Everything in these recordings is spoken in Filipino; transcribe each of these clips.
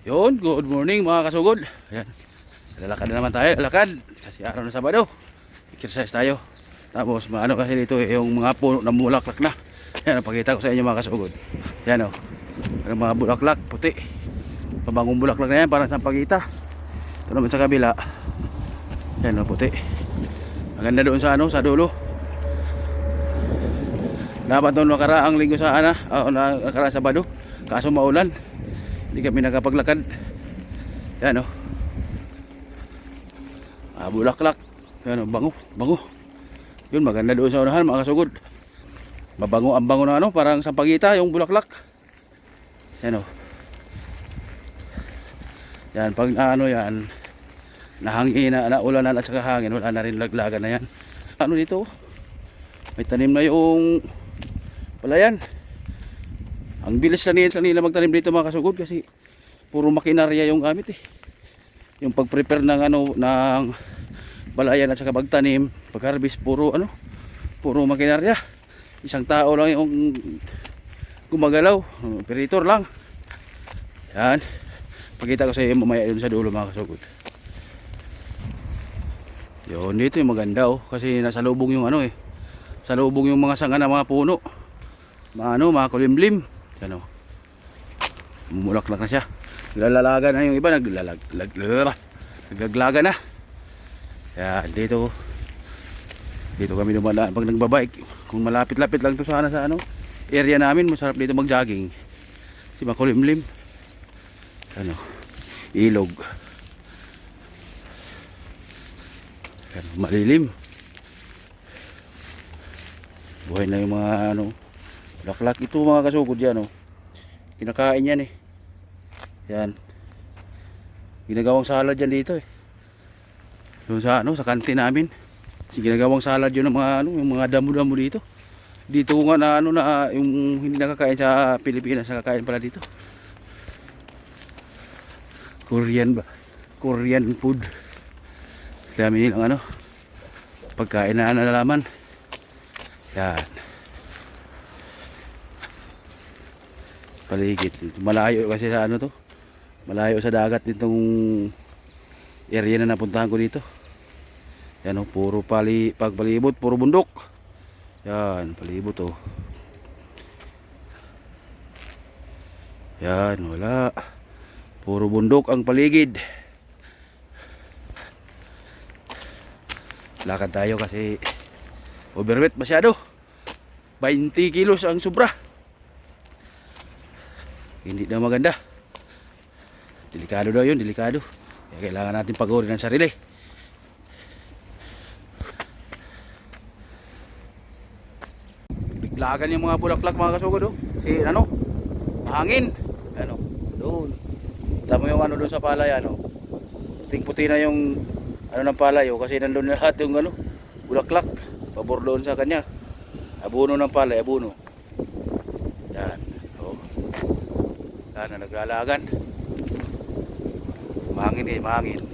Yun, good morning mga kasugod. Ayan. Lalakad na naman tayo, lalakad. Kasi araw na Sabado. Exercise tayo. Tapos maano kasi dito eh, yung mga puno na bulaklak na. Yan, pakita ko sa inyo mga kasugod. Yan o. Ang mga bulaklak, puti. Pabangong bulaklak na yan, parang sampagita. Ito naman sa kabila. Yan o, puti. Maganda doon sa ano, sa dulo. Dapat doon nakaraang linggo sa ana, uh, nakaraang Sabado. Kaso maulan. Hindi kami nakapaglakad. Yan o. Ah, bulaklak. Yan o, bango, bango. Yun, maganda doon sa unahan, mga kasugod. Mabango ang bango na ano, parang sampagita yung bulaklak. Yan o. Yan, pag na, ano yan, nahangin na, naulanan at saka hangin, wala na rin laglagan na yan. Ano dito? May tanim na yung palayan. Ang bilis lang nila, nila magtanim dito mga kasugod kasi puro makinarya yung gamit eh. Yung pag-prepare ng ano ng balayan at saka pagtanim, pag-harvest puro ano, puro makinarya. Isang tao lang yung gumagalaw, operator lang. Yan. Pakita ko sa iyo mamaya yun sa dulo mga kasugod. Yun, dito yung maganda oh. Kasi nasa lubong yung ano eh. Sa lubong yung mga sanga ng mga puno. Mga ano, mga kulimlim. Yan oh. Mumulaklak na siya. Lalalaga na yung iba. Naglalag, lag, lag, na. Yan, dito. Dito kami dumadaan pag nagbabike. Kung malapit-lapit lang to sana sa ano, area namin, masarap dito mag-jogging. Si makulimlim. Ano, ilog. Yan, malilim. Buhay na yung mga ano, laklak. Ito mga kasugod yan, oh. Kinakain yan eh. Yan. Ginagawang salad yan dito eh. Doon sa ano, sa kantin namin. Si ginagawang salad yun ng mga ano, yung mga damo-damo dito. Dito nga na ano na yung hindi nakakain sa Pilipinas, nakakain pala dito. Korean ba? Korean food. Dami nilang ano, pagkain na nalalaman. Yan. Paligid. Malayo kasi sa ano to. Malayo sa dagat itong area na napuntahan ko dito. Yan o, puro pali, pagpalibot, puro bundok. Yan, palibot o. Yan, wala. Puro bundok ang paligid. Lakad tayo kasi overweight masyado. 20 kilos ang sobra. Hindi na maganda. Delikado daw yun, delikado. Kaya kailangan natin pagurin ang sarili. Biglagan yung mga bulaklak mga kasugod oh. Si ano? Hangin. Ano? Doon. Tama yung ano doon sa palay ano. Puting puti na yung ano ng palay oh, kasi nandun na lahat yung ano, bulaklak. Pabor doon sa kanya. Abuno ng palay, abuno. Yan. Oh. Yan, naglalagan. Mahangin eh, mahangin.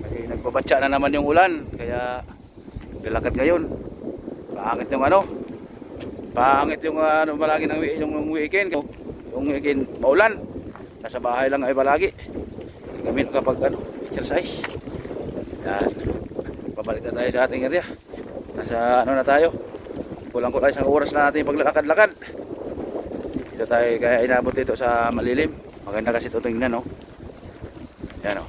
Kasi nagbabatsa na naman yung ulan, kaya lalakad ngayon. Pangit yung ano, pangit yung ano palagi ng yung weekend. Yung weekend maulan. Nasa bahay lang ay palagi. Kami kapag ano, exercise. Yan. Pabalik na tayo sa ating area. Nasa ano na tayo. Kulang kulang isang oras na natin paglalakad-lakad. Dito tayo kaya inabot dito sa malilim. Maganda kasi ito tingnan no. Yan o.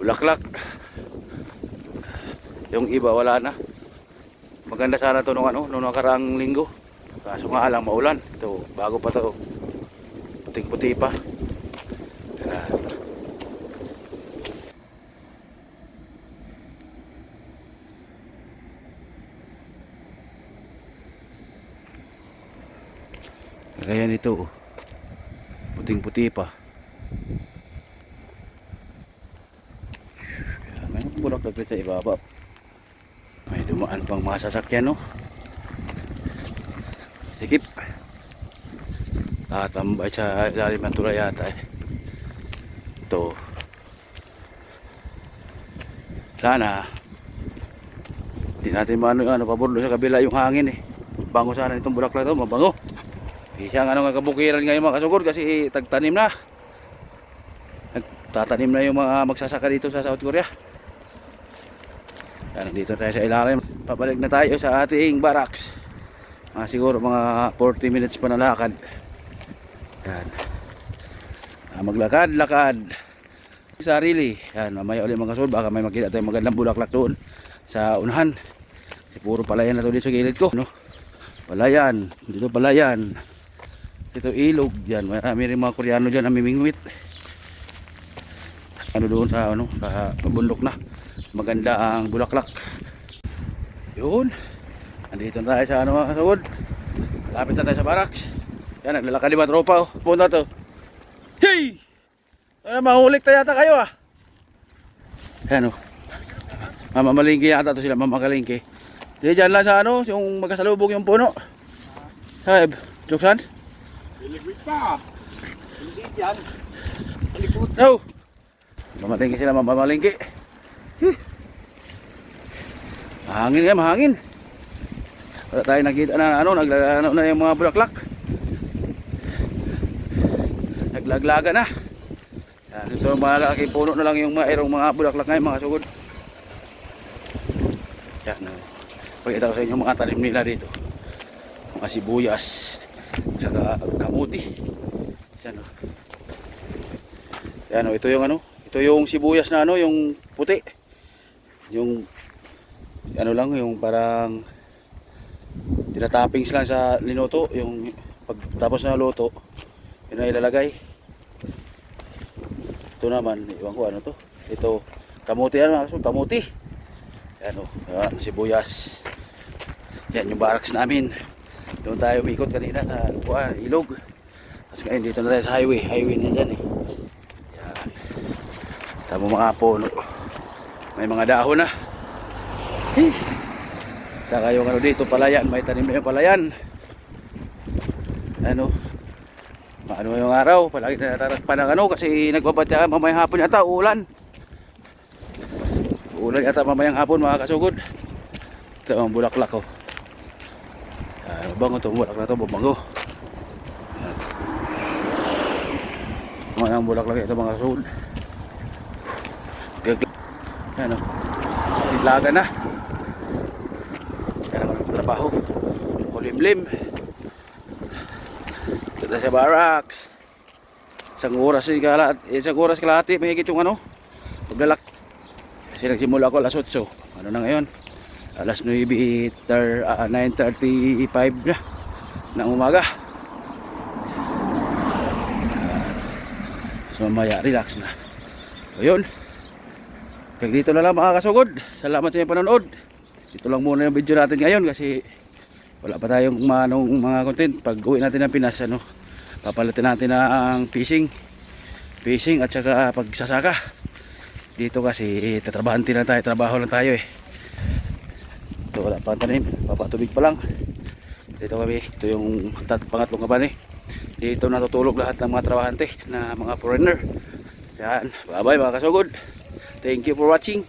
Bulaklak. Yung iba wala na. Maganda sana to nung ano, nung nakaraang linggo. Kaso nga lang maulan. Ito, bago pa to. Puting-puti pa. Kaya nito, oh. puting-puti pa. May bulak na sa ibaba. May dumaan pang mga sasakyan, no? Sikip. Tatambay sa ilalim ng tulay yata, eh. Ito. Sana, hindi natin maano ano, pabor doon sa kabila yung hangin, eh. Bango sana itong bulaklak to, mabango. Isang ano nga kabukiran ngayon mga kasugod kasi tagtanim na. Nagtatanim na yung mga magsasaka dito sa South Korea. Yan, dito tayo sa ilalim. Papalik na tayo sa ating barracks. Mga siguro mga 40 minutes pa na lakad. Yan. Ah, maglakad, lakad. Sarili. Yan, mamaya ulit mga kasugod. Baka may makita tayong magandang bulaklak doon sa unahan. Kasi puro palayan na to dito sa gilid ko. No? Palayan. Dito palayan. Dito ilog dyan. Marami rin mga Koreano dyan na mimingwit. Ano doon sa ano, sa bundok na. Maganda ang bulaklak. Yun. Andito na tayo sa ano mga kasawod. Lapit na tayo sa barracks. Yan, naglalakad lima tropa. Oh. Punta to. Hey! Ano, mahulik tayo yata kayo ah. Yan oh. Mamamalingki yata to sila, mamakalingki. Di dyan lang sa ano, yung magkasalubong yung puno. Sahib, Joksan? Iligwit pa. Hindi yan. Palikot. No. Mamalingki sila, mamamalingki. Huh. Mahangin nga, mahangin. Wala tayo nakita na ano, nagla, ano na yung mga bulaklak. Naglaglaga na. Yan, ito malaki puno na lang yung mayroong mga bulaklak ngayon, mga sugod. Yan, uh, pakita ko sa inyo mga tanim nila dito. Mga sibuyas, saka kamuti. Yan, oh. Yan, oh, ito yung ano, ito yung sibuyas na ano, yung puti. Yung ano lang, yung parang tinatoppings lang sa linuto, yung pag tapos na luto, yun na ilalagay. Ito naman, iwan ko ano to. Ito, kamuti mga kasun, kamuti. Yan o, yan, sibuyas. Yan yung barracks namin. Doon tayo umikot kanina sa kuha, ilog. Tapos ngayon dito na tayo sa highway. Highway na dyan eh. Yan. Tama mga puno. May mga dahon na. Eh. Tsaka yung ano dito palayan. May tanim na yung palayan. Ano. Ano yung araw. Palagi na natarakpan ng ano. Kasi nagbabadya mamayang hapon yata. Ulan. Ulan yata mamayang hapon mga kasugod. Ito ang bulaklak ko. Ah, bango itong bulaklak na ito. Babango. Mga ang bulaklak ito mga. Gag- Ano. Ilaga na. Kaya naman trabaho. Kulimlim. Dito sa barracks. Isang oras kalat, isang oras kalahati mahigit yung ano, paglalak. Kasi nagsimula ako alas 8. Ano na ngayon? Alas 9, ter, ah, 9.35 na ng umaga. So mamaya relax na. So yun. Kaya dito na lang mga kasugod. Salamat sa inyong panonood. Ito lang muna yung video natin ngayon kasi wala pa tayong manong mga content. Pag uwi natin ng Pinas, ano, papalitin natin na ang fishing. Fishing at saka pagsasaka. Dito kasi tatrabahantin lang tayo, trabaho lang tayo eh. Ito wala pa ang tanim, papatubig pa lang. Dito kami, ito yung pangatlong kaban eh. Dito natutulog lahat ng mga trabahante na mga foreigner. Yan, bye bye mga kasugod. Thank you for watching.